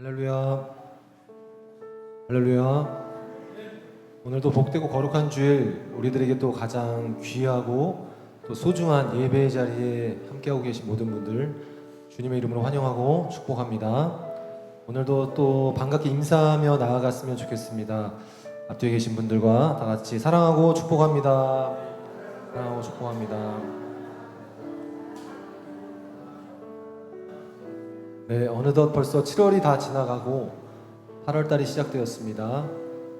할렐루야. 할렐루야. 오늘도 복되고 거룩한 주일 우리들에게 또 가장 귀하고 또 소중한 예배의 자리에 함께하고 계신 모든 분들 주님의 이름으로 환영하고 축복합니다. 오늘도 또 반갑게 인사하며 나아갔으면 좋겠습니다. 앞뒤에 계신 분들과 다 같이 사랑하고 축복합니다. 사랑하고 축복합니다. 네, 어느덧 벌써 7월이 다 지나가고 8월 달이 시작되었습니다.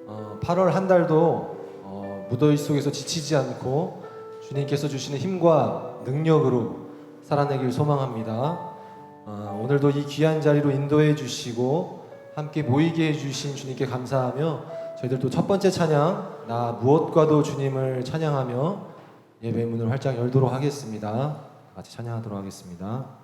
어, 8월 한 달도 어, 무더위 속에서 지치지 않고 주님께서 주시는 힘과 능력으로 살아내길 소망합니다. 어, 오늘도 이 귀한 자리로 인도해 주시고 함께 모이게 해 주신 주님께 감사하며 저희들도 첫 번째 찬양 나 무엇과도 주님을 찬양하며 예배 문을 활짝 열도록 하겠습니다. 같이 찬양하도록 하겠습니다.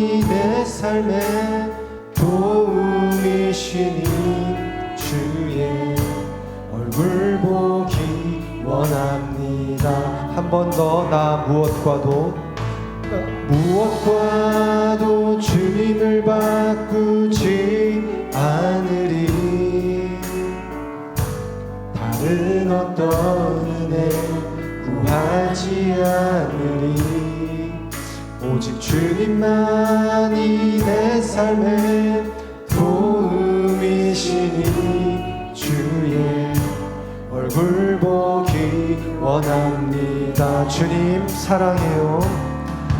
내 삶의 도움이시니 주의 얼굴 보기 원합니다. 한 번 더 나 무엇과도 무엇과도 주님을 바꾸지 않으리. 다른 어떤 은혜 구하지 않으리 주님만이 내 삶의 도움이시니 주의 얼굴 보기 원합니다. 주님 사랑해요.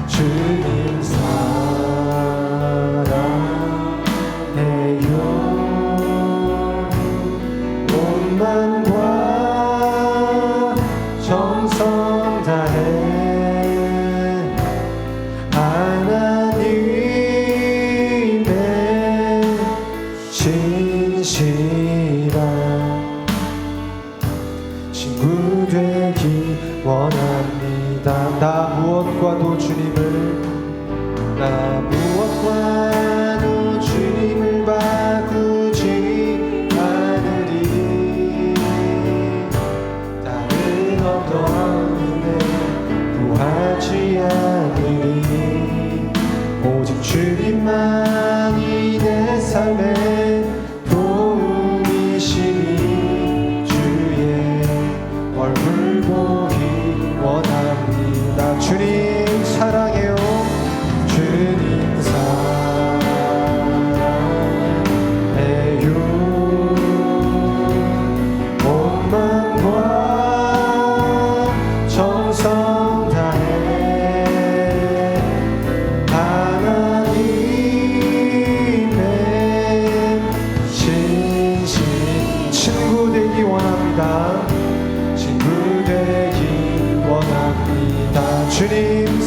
주님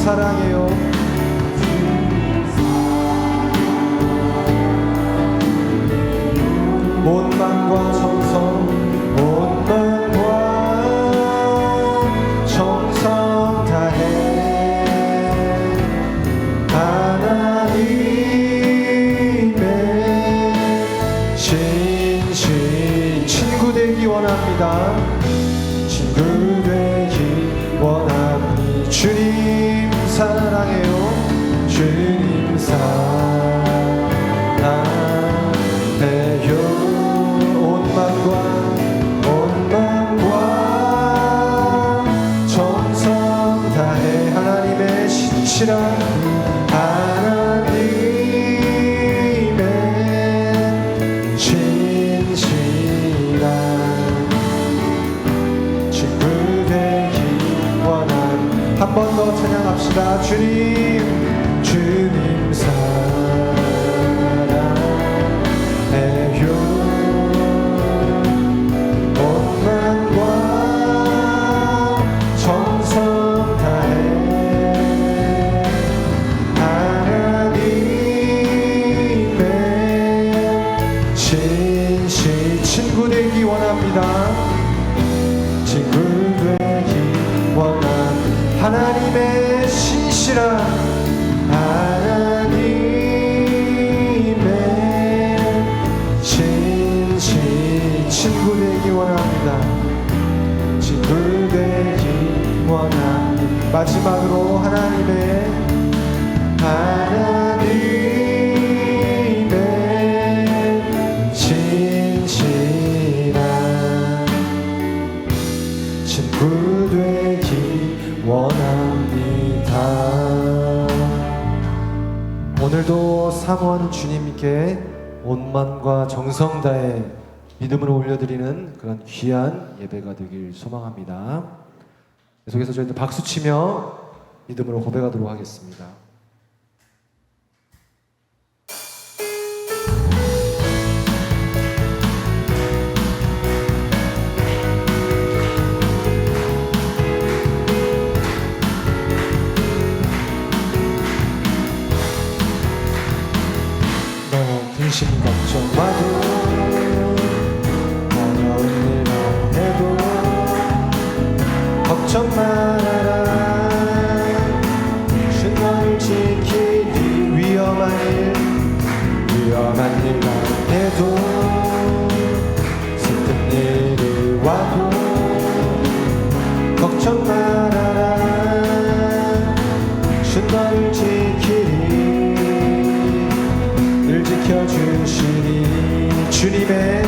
사랑해요. 온 맘과 정성 온 맘과 정성 다해. 하나님의 신신 친구 되기 원합니다 한 번 더 찬양합시다. 주님 주님 사랑 마지막으로 하나님의 하나님의 신실한 친구 되기 원합니다. 오늘도 삼원 주님께 온만과 정성 다해 믿음으로 올려드리는 그런 귀한 예배가 되길 소망합니다. 계속해서 저희들 박수 치며 믿음으로 고백하도록 하겠습니다. 주님의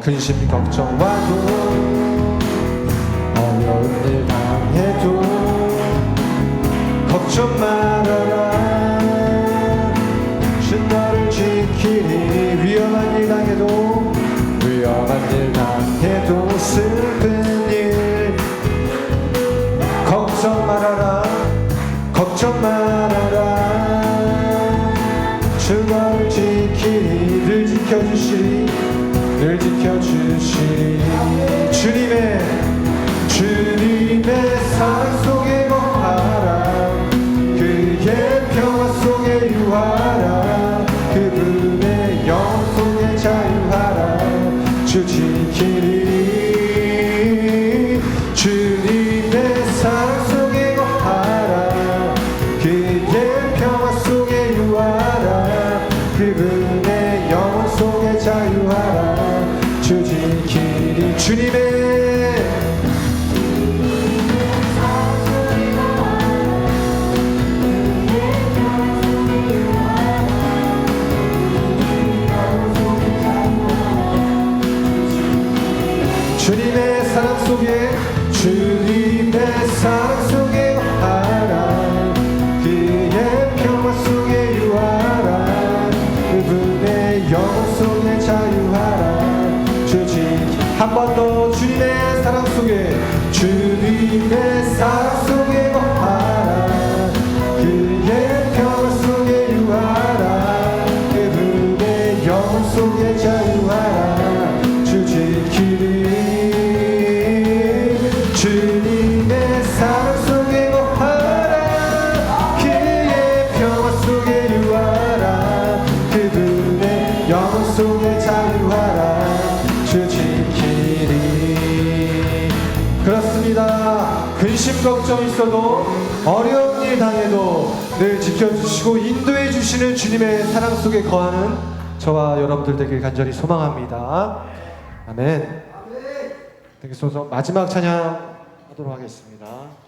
근심 걱정 와도 어려운 일 당해도 걱정 말아라. 주 너를 지키니 위험한 일 당해도 위험한 일 당해도 슬픈 일 그분의 영혼 속에 자유하라. 주 지키리 주님의 걱정 있어도 어려운 일 당해도 늘 지켜주시고 인도해 주시는 주님의 사랑 속에 거하는 저와 여러분들 되길 간절히 소망합니다. 아멘. 되겠소서 마지막 찬양 하도록 하겠습니다.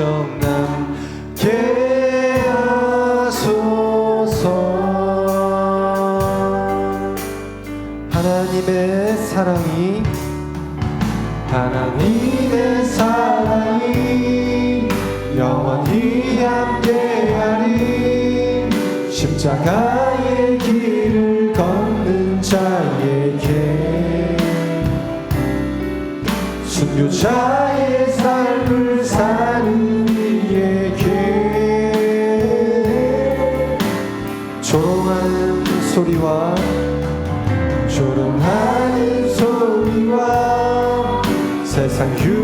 정말 순교자의 삶을 사는 이에게 조롱하는 소리와 조롱하는 소리와 세상 규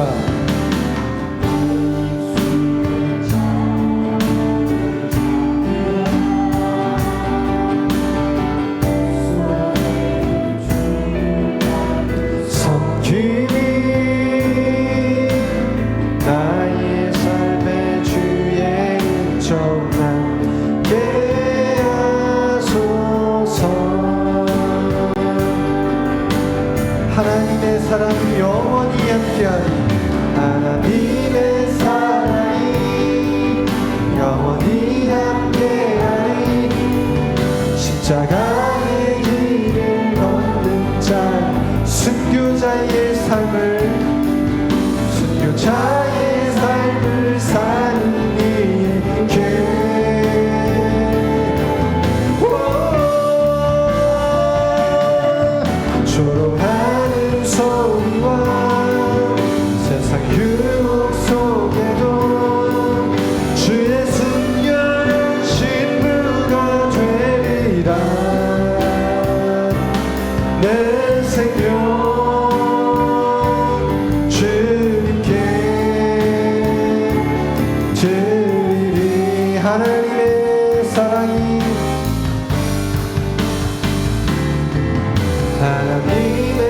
그러니까. 주시옵소서. 하나님의 사랑 영원히 함께하리 Chaka. I need you.